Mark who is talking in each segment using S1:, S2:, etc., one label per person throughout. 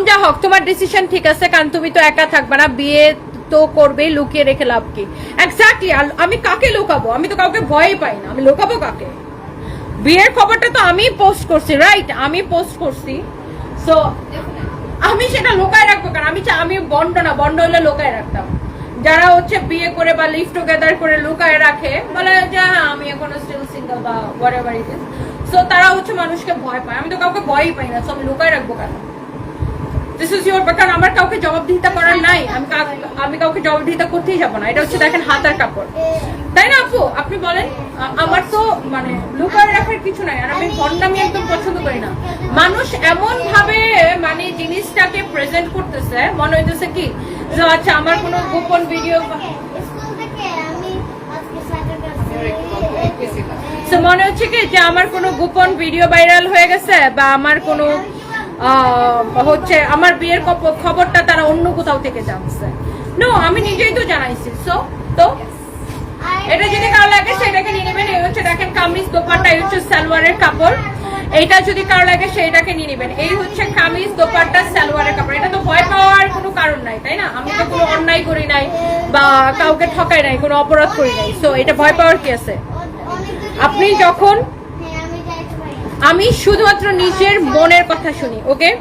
S1: হামজা হক, তোমার ডিসিশন ঠিক আছে, কারণ তুমি তো একা থাকবে না, বিয়ে তো করবে, লুকিয়ে রেখে লাভ কি? এক্স্যাক্টলি আমি কাকে লুকাবো? আমি তো কাউকে ভয়ই পাই না, আমি লুকাবো কাকে? বিয়ের খবরটা তো আমি পোস্ট করছি রাইট আমি পোস্ট করছি। সো আমি সেটা লোকায় রাখব কারণ আমি আমি বন্ড না, বন্ড হলে লোকায় রাখতাম। যারা হচ্ছে বিয়ে করে বা লিভ টুগেদার করে লুকায় রাখে, বলে যে হ্যাঁ আমি এখনও স্টিল সিঙ্গেল বা হোয়াট এভার সো তারা হচ্ছে মানুষকে ভয় পায়। আমি তো কাউকে ভয়ই পাই না সো আমি লুকায় রাখব কেন? দিস ইজ ইউর কারণ আমার কাউকে জবাবদিহিতা করার নাই। আমি আমি কাউকে জবাবদিহিতা করতেই যাব না। এটা হচ্ছে দেখেন হাতার কাপড়। তাই না আপু? আপনি বলেন আমার তো মানে লুকায় রাখার কিছু নাই আর আমি ভণ্ডামি একদম পছন্দ করি না। মানুষ এমন ভাবে মানে জিনিসটাকে প্রেজেন্ট করতেছে মনে হইতেছে কি যে আচ্ছা আমার কোনো গোপন ভিডিও
S2: স্কুল থেকে আমি আজকে স্যাটারডে
S1: মনে হচ্ছে কি যে আমার কোনো গোপন ভিডিও ভাইরাল হয়ে গেছে বা আমার কোনো হচ্ছে আমার বিয়ের খবরটা তারা অন্য কোথাও থেকে জানছে। নো আমি নিজেই তো জানাইছি। সো তো? এটা যদি কারও লাগে, সেটাকে নিয়ে নেবেন। এই হচ্ছে দেখেন কামিজ দোপাট্টা, এই হচ্ছে সালোয়ারের কাপড়। এইটা যদি কারও লাগে সেটাকে নিয়ে নেবেন। এই হচ্ছে কামিজ দোপাট্টা, সালোয়ারের কাপড়। এটা তো ভয় পাওয়ার কোনো কারণ নাই, তাই না? আমি তো কোনো অন্যায় করি নাই বা কাউকে ঠকাই নাই, কোনো অপরাধ করি নাই। সো এটা ভয় পাওয়ার কি আছে? আপনি যখন
S2: হ্যাঁ আমি যাইতে পারি
S1: আমি শুধুমাত্র নিজের মনের কথা শুনি, ওকে?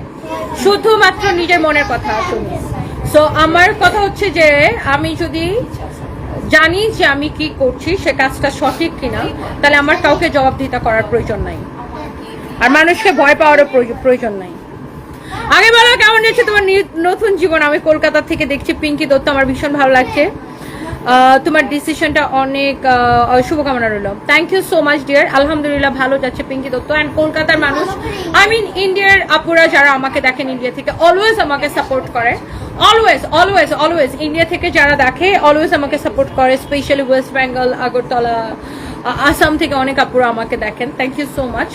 S1: শুধুমাত্র নিজের মনের কথা শুনি। সো আমার কথা হচ্ছে যে, আমি যদি জানি যে আমি কি করছি, সে কাজটা সঠিক কিনা, তাহলে আমার কাউকে জবাবদিহিতা করার প্রয়োজন নাই। আর মানুষকে ভয় পাওয়ারও প্রয়োজ- প্রয়োজন নাই। আগে বলো, কেমন যাচ্ছে তোমার নতুন জীবন? আমি কলকাতা থেকে দেখছি, পিঙ্কি দত্ত, আমার ভীষণ ভালো লাগছে। তোমার ডিসিশনটা অনেক শুভকামনা রইল। Thank you so much dear আলহামদুলিল্লাহ, ভালো যাচ্ছে পিঙ্কি দত্ত। অ্যান্ড কলকাতার মানুষ আই মিন ইন্ডিয়ার আপুরা যারা আমাকে দেখেন ইন্ডিয়া থেকে অলওয়েজ আমাকে সাপোর্ট করে। অলওয়েজ অলওয়েজ অলওয়েজ ইন্ডিয়া থেকে যারা দেখে অলওয়েজ আমাকে সাপোর্ট করে। Specially West Bengal Agartala Assam থেকে অনেক আপুরা আমাকে দেখেন। Thank you so much